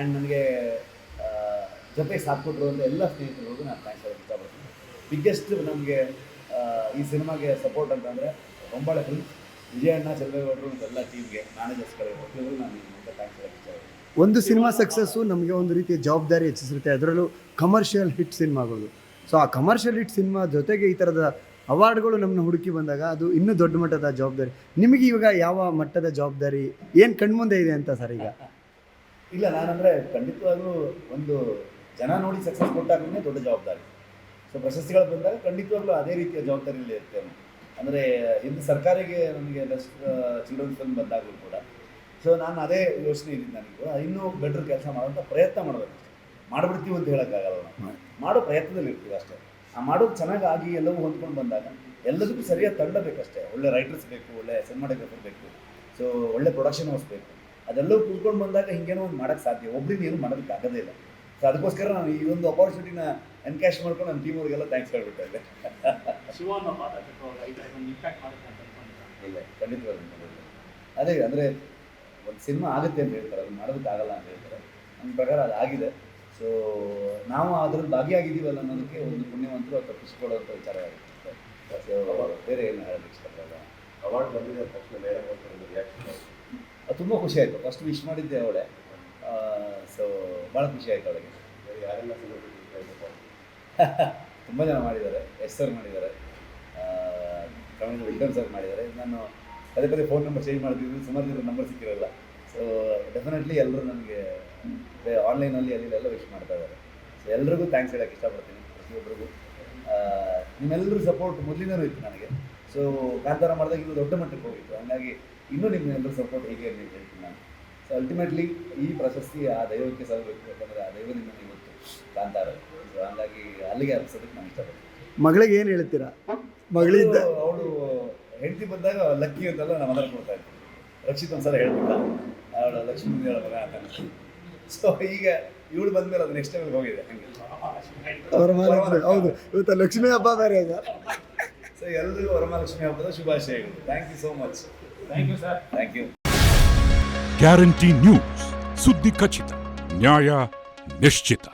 And ನನಗೆ ಜೊತೆ ಸಾಥ್ ಕೊಟ್ಟರು ಅಂತ ಎಲ್ಲ ಸ್ನೇಹಿತರಿಗೂ ನಾನು ಥ್ಯಾಂಕ್ಸ್ ಹೇಳೋಕ್ಕೆ ಇಷ್ಟಪಡ್ತೀನಿ. ಬಿಗ್ಗೆಸ್ಟ್ ನಮಗೆ ಈ ಸಿನಿಮಾಗೆ ಸಪೋರ್ಟ್ ಅಂತಂದರೆ ಬೊಂಬಾಳೆ ಫಿಲ್ಮ್ಸ್ ವಿಜಯಣ್ಣ ಚಂದ್ರೇಗೌಡರು ಎಲ್ಲ ಟೀಮ್ಗೆ ಮ್ಯಾನೇಜರ್ಸ್ಗಳಿಗೆ ಪ್ರತಿಯೊಬ್ಬರು ನಾನು ನಿಮ್ಮಿಂದ ಥ್ಯಾಂಕ್ಸ್ ಹೇಳೋಕ್ಕೆ ಒಂದು ಸಿನಿಮಾ ಸಕ್ಸಸ್ಸು ನಮಗೆ ಒಂದು ರೀತಿಯ ಜವಾಬ್ದಾರಿ ಹೆಚ್ಚಿಸಿರುತ್ತೆ. ಅದರಲ್ಲೂ ಕಮರ್ಷಿಯಲ್ ಹಿಟ್ ಸಿನಿಮಾಗಳು. ಸೊ ಆ ಕಮರ್ಷಿಯಲ್ ಹಿಟ್ ಸಿನಿಮಾ ಜೊತೆಗೆ ಈ ಥರದ ಅವಾರ್ಡ್ಗಳು ನಮ್ಮನ್ನ ಹುಡುಕಿ ಬಂದಾಗ ಅದು ಇನ್ನೂ ದೊಡ್ಡ ಮಟ್ಟದ ಜವಾಬ್ದಾರಿ. ನಿಮಗೆ ಇವಾಗ ಯಾವ ಮಟ್ಟದ ಜವಾಬ್ದಾರಿ? ಏನು ಕಣ್ಮುಂದೆ ಇದೆ ಅಂತ ಸರ್ ಈಗ? ಇಲ್ಲ ನಾನಂದರೆ ಖಂಡಿತವಾಗ್ಲೂ ಒಂದು ಜನ ನೋಡಿ ಸಕ್ಸಸ್ ಕೊಟ್ಟಾಗಲೇ ದೊಡ್ಡ ಜವಾಬ್ದಾರಿ. ಸೊ ಪ್ರಶಸ್ತಿಗಳು ಬಂದಾಗ ಖಂಡಿತವಾಗ್ಲೂ ಅದೇ ರೀತಿಯ ಜವಾಬ್ದಾರಿಯಲ್ಲಿ ಇರ್ತೇನೆ. ಅಂದರೆ ಹಿಂದೆ ಸರ್ಕಾರಿಗೆ ನನಗೆ ಬೆಸ್ಟ್ ಚಿಲ್ಡ್ರನ್ಸ್ ಫಿಲ್ಮ್ ಬಂದಾಗಲೂ ಕೂಡ. ಸೊ ನಾನು ಅದೇ ಯೋಚನೆ ಇದ್ದೀನಿ ನನಗೆ. ಕೂಡ ಇನ್ನೂ ಬೆಟ್ರ್ ಕೆಲಸ ಮಾಡೋಂಥ ಪ್ರಯತ್ನ ಮಾಡಬೇಕು ಮಾಡಿಬಿಡ್ತೀವಿ ಅಂತ ಹೇಳೋಕ್ಕಾಗಲ್ಲ ನಾವು ಮಾಡೋ ಪ್ರಯತ್ನದಲ್ಲಿ ಇರ್ತೀವಿ ಅಷ್ಟೇ. ಆ ಮಾಡೋದು ಚೆನ್ನಾಗಿ ಆಗಿ ಎಲ್ಲವೂ ಹೊಂದ್ಕೊಂಡು ಬಂದಾಗ ಎಲ್ಲದಕ್ಕೂ ಸರಿಯಾದ ತಂಡ ಬೇಕಷ್ಟೇ. ಒಳ್ಳೆ ರೈಟರ್ಸ್ ಬೇಕು ಒಳ್ಳೆ ಸಿನಿಮಾಟೋಗ್ರಫರ್ ಬೇಕು. ಸೊ ಒಳ್ಳೆ ಪ್ರೊಡಕ್ಷನ್ ಹೌಸ್ ಬೇಕು. ಅದೆಲ್ಲವೂ ಕೂತ್ಕೊಂಡು ಬಂದಾಗ ಹಿಂಗೇನೋ ಒಂದು ಮಾಡೋಕ್ಕೆ ಸಾಧ್ಯ. ಒಬ್ರಿಗೆ ಏನು ಮಾಡೋದಕ್ಕೆ ಆಗೋದೇ ಇಲ್ಲ. ಸೊ ಅದಕ್ಕೋಸ್ಕರ ನಾನು ಈ ಒಂದು ಅಪಾರ್ಚುನಿಟಿನ ಎನ್ಕ್ಯಾಶ್ ಮಾಡ್ಕೊಂಡು ನನ್ನ ಟೀಮ್ ಅವ್ರಿಗೆಲ್ಲ ಥ್ಯಾಂಕ್ಸ್ ಹೇಳ್ಬಿಟ್ಟೆ ಇದ್ದೆ. ಇಲ್ಲ ಖಂಡಿತವಾಗ್ಲೂ ಇಲ್ಲ. ಅದೇ ಅಂದರೆ ಒಂದು ಸಿನಿಮಾ ಆಗುತ್ತೆ ಅಂತ ಹೇಳ್ತಾರೆ. ಅದು ಮಾಡೋದಕ್ಕಾಗಲ್ಲ ಅಂತ ಹೇಳ್ತಾರೆ. ನನ್ನ ಪ್ರಕಾರ ಅದು ಆಗಿದೆ. ಸೊ ನಾವು ಅದ್ರಲ್ಲಿ ಭಾಗಿಯಾಗಿದ್ದೀವಲ್ಲ ಅನ್ನೋದಕ್ಕೆ ಒಂದು ಪುಣ್ಯವಂತರು ಅದು ತಪ್ಪಿಸ್ಕೊಳ್ಳೋಂಥ ವಿಚಾರ ಆಗುತ್ತೆ. ಬೇರೆ ಏನು ಹೇಳೋದಕ್ಕೆ ಇಷ್ಟಪಡಲ್ಲ. ಅವಾರ್ಡ್ ಬಂದಿದೆ ತಕ್ಷಣ ಮೇಡಮ್ ಒಂದು ರಿಯಾಕ್ಷನ್ ಅದು ತುಂಬ ಖುಷಿ ಆಯಿತು. ಫಸ್ಟ್ ವಿಶ್ ಮಾಡಿದ್ದೆ ಅವಳೆ. ಸೊ ಭಾಳ ಖುಷಿ ಆಯಿತು ಅವಳಿಗೆ. ಯಾರೆಲ್ಲ ತುಂಬ ಜನ ಮಾಡಿದ್ದಾರೆ. ಎಸ್ ಸರ್ ಮಾಡಿದ್ದಾರೆ. ಕಮಿಂಗ್ ವಿಕ್ರಮ್ ಸರ್ ಮಾಡಿದ್ದಾರೆ. ನಾನು ಪದೇ ಪದೇ ಫೋನ್ ನಂಬರ್ ಚೇಂಜ್ ಮಾಡ್ತಿದ್ರು ಸುಮಾರು ಜನ ನಂಬರ್ ಸಿಕ್ಕಿರಲ್ಲ. ಸೊ ಡೆಫಿನೆಟ್ಲಿ ಎಲ್ಲರೂ ನನಗೆ ಆನ್ಲೈನಲ್ಲಿ ಅಲ್ಲಿ ಎಲ್ಲ ವಿಶ್ ಮಾಡ್ತಾ ಇದ್ದಾರೆ. ಸೊ ಎಲ್ರಿಗೂ ಥ್ಯಾಂಕ್ಸ್ ಹೇಳೋಕ್ಕೆ ಇಷ್ಟಪಡ್ತೀನಿ. ಪ್ರತಿಯೊಬ್ಬರಿಗೂ ನಿಮ್ಮೆಲ್ಲರೂ ಸಪೋರ್ಟ್ ಮೊದಲಿಂದನೂ ಇತ್ತು ನನಗೆ. ಸೊ ಕಾಂತಾರ ಮಾಡಿದಾಗ ಇದು ದೊಡ್ಡ ಮಟ್ಟಕ್ಕೆ ಹೋಗಿತ್ತು ಹಂಗಾಗಿ ಇನ್ನೂ ನಿಮ್ಮೆಲ್ಲರೂ ಸಪೋರ್ಟ್ ಹೇಗೆ ಇರಲಿ ಅಂತ ಹೇಳ್ತೀನಿ ನಾನು. ಸೊ ಅಲ್ಟಿಮೇಟ್ಲಿ ಈ ಪ್ರಶಸ್ತಿ ಆ ದೈವಕ್ಕೆ ಸಲ್ಲಬೇಕು ಯಾಕಂದರೆ ಆ ನಿಮ್ಮಲ್ಲಿ ಇವತ್ತು ಕಾಂತಾರ ಸೊ ಹಂಗಾಗಿ ಅಲ್ಲಿಗೆ ಅರ್ಪಿಸೋದಕ್ಕೆ ನಾನು ಇಷ್ಟಪಡ್ತೀನಿ. ಮಗಳಿಗೆ ಏನು ಹೇಳ್ತೀರಾ? ಮಗಳಿಂದ ಅವಳು ಹೆಂಡತಿ ಬಂದಾಗ ಲಕ್ಕಿ ಅಂತೆಲ್ಲ ನಮ್ಮ ಮನೆಯಲ್ಲಿ ಕೊಡ್ತಾ ಇರ್ತೀನಿ. ರಕ್ಷಿತ್ ಒಂದ್ಸಲ ಹೇಳ್ಬಿಟ್ಟ. ಅವಳ ಲಕ್ಷ್ಮೀ ಹೇಳ ಮಗ ಅಂತ ಸೊ ಈಗ ಇವಳು ಬಂದ್ಮೇಲೆ ಅದು ನೆಕ್ಸ್ಟ್ ಟೈಮ್ ಹೋಗಿದೆ. ಹಂಗೆ. ಹೌದು. ಇವತ್ತು ಲಕ್ಷ್ಮೀ ಹಬ್ಬ ಬೇರೆ ಇದೆ ಸೊ ಎಲ್ರಿಗೂ ವರಮಹಾಲಕ್ಷ್ಮಿ ಹಬ್ಬದ ಶುಭಾಶಯಗಳು thank you so much thank you sir thank you guarantee news ಸುದ್ದಿ ಖಚಿತ ನ್ಯಾಯ ನಿಶ್ಚಿತ.